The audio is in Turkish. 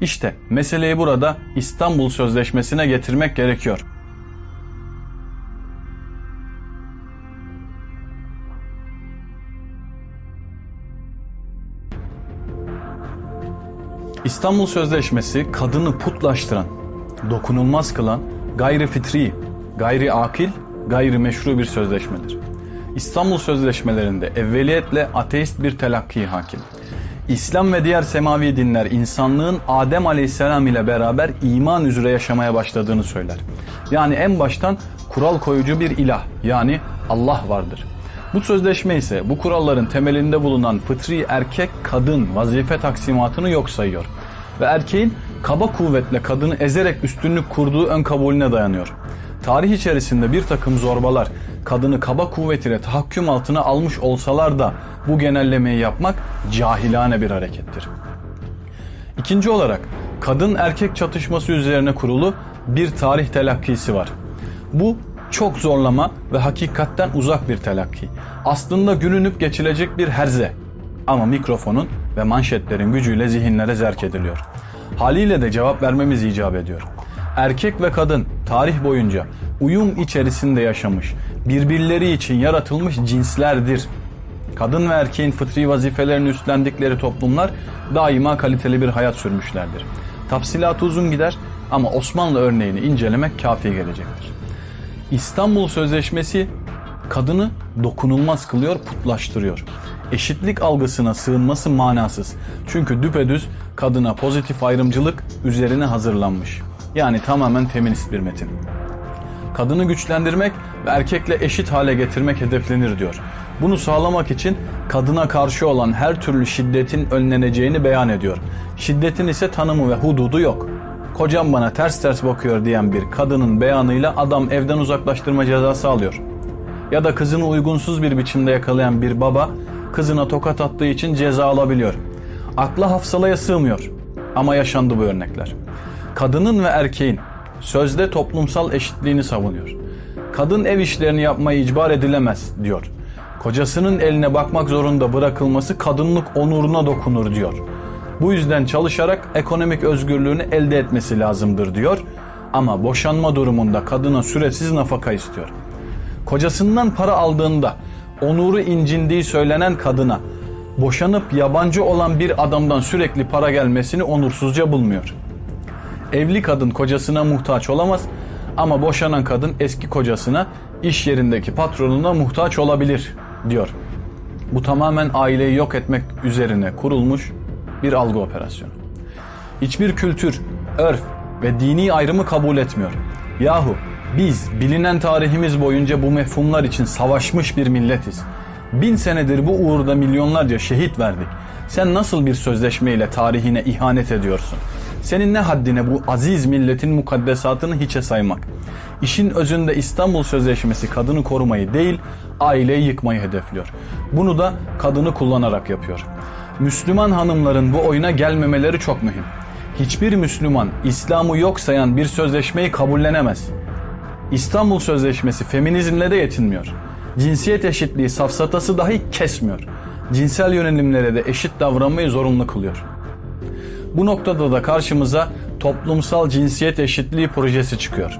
İşte meseleyi burada İstanbul Sözleşmesi'ne getirmek gerekiyor. İstanbul Sözleşmesi kadını putlaştıran, dokunulmaz kılan, gayri fitri, gayri akil, gayri meşru bir sözleşmedir. İstanbul Sözleşmelerinde evveliyetle ateist bir telakki hakim. İslam ve diğer semavi dinler insanlığın Adem Aleyhisselam ile beraber iman üzere yaşamaya başladığını söyler. Yani en baştan kural koyucu bir ilah yani Allah vardır. Bu sözleşme ise bu kuralların temelinde bulunan fıtri erkek kadın vazife taksimatını yok sayıyor. Ve erkeğin kaba kuvvetle kadını ezerek üstünlük kurduğu ön kabulüne dayanıyor. Tarih içerisinde bir takım zorbalar kadını kaba kuvvet ile tahakküm altına almış olsalar da bu genellemeyi yapmak cahilane bir harekettir. İkinci olarak kadın erkek çatışması üzerine kurulu bir tarih telakkisi var. Bu çok zorlama ve hakikatten uzak bir telakki. Aslında gülünüp geçilecek bir herze. Ama mikrofonun ve manşetlerin gücüyle zihinlere zerk ediliyor. Haliyle de cevap vermemiz icap ediyor. Erkek ve kadın tarih boyunca uyum içerisinde yaşamış, birbirleri için yaratılmış cinslerdir. Kadın ve erkeğin fıtri vazifelerini üstlendikleri toplumlar daima kaliteli bir hayat sürmüşlerdir. Tafsilatı uzun gider ama Osmanlı örneğini incelemek kafi gelecektir. İstanbul Sözleşmesi kadını dokunulmaz kılıyor, putlaştırıyor. Eşitlik algısına sığınması manasız. Çünkü düpedüz kadına pozitif ayrımcılık üzerine hazırlanmış. Yani tamamen feminist bir metin. Kadını güçlendirmek ve erkekle eşit hale getirmek hedeflenir diyor. Bunu sağlamak için kadına karşı olan her türlü şiddetin önleneceğini beyan ediyor. Şiddetin ise tanımı ve hududu yok. Kocam bana ters ters bakıyor diyen bir kadının beyanıyla adam evden uzaklaştırma cezası alıyor. Ya da kızını uygunsuz bir biçimde yakalayan bir baba kızına tokat attığı için ceza alabiliyor. Akla hafsalaya sığmıyor. Ama yaşandı bu örnekler. Kadının ve erkeğin sözde toplumsal eşitliğini savunuyor. Kadın ev işlerini yapmaya icbar edilemez diyor. Kocasının eline bakmak zorunda bırakılması kadınlık onuruna dokunur diyor. Bu yüzden çalışarak ekonomik özgürlüğünü elde etmesi lazımdır diyor. Ama boşanma durumunda kadına süresiz nafaka istiyor. Kocasından para aldığında onuru incindiği söylenen kadına boşanıp yabancı olan bir adamdan sürekli para gelmesini onursuzca bulmuyor. Evli kadın kocasına muhtaç olamaz ama boşanan kadın eski kocasına iş yerindeki patronuna muhtaç olabilir diyor. Bu tamamen aileyi yok etmek üzerine kurulmuş bir algı operasyonu. Hiçbir kültür, örf ve dini ayrımı kabul etmiyor. Yahu biz bilinen tarihimiz boyunca bu mefhumlar için savaşmış bir milletiz. Bin senedir bu uğurda milyonlarca şehit verdik. Sen nasıl bir sözleşmeyle tarihine ihanet ediyorsun? Senin ne haddine bu aziz milletin mukaddesatını hiçe saymak? İşin özünde İstanbul Sözleşmesi kadını korumayı değil, aileyi yıkmayı hedefliyor. Bunu da kadını kullanarak yapıyor. Müslüman hanımların bu oyuna gelmemeleri çok mühim. Hiçbir Müslüman İslam'ı yok sayan bir sözleşmeyi kabullenemez. İstanbul Sözleşmesi feminizmle de yetinmiyor. Cinsiyet eşitliği safsatası dahi kesmiyor. Cinsel yönelimlere de eşit davranmayı zorunlu kılıyor. Bu noktada da karşımıza toplumsal cinsiyet eşitliği projesi çıkıyor.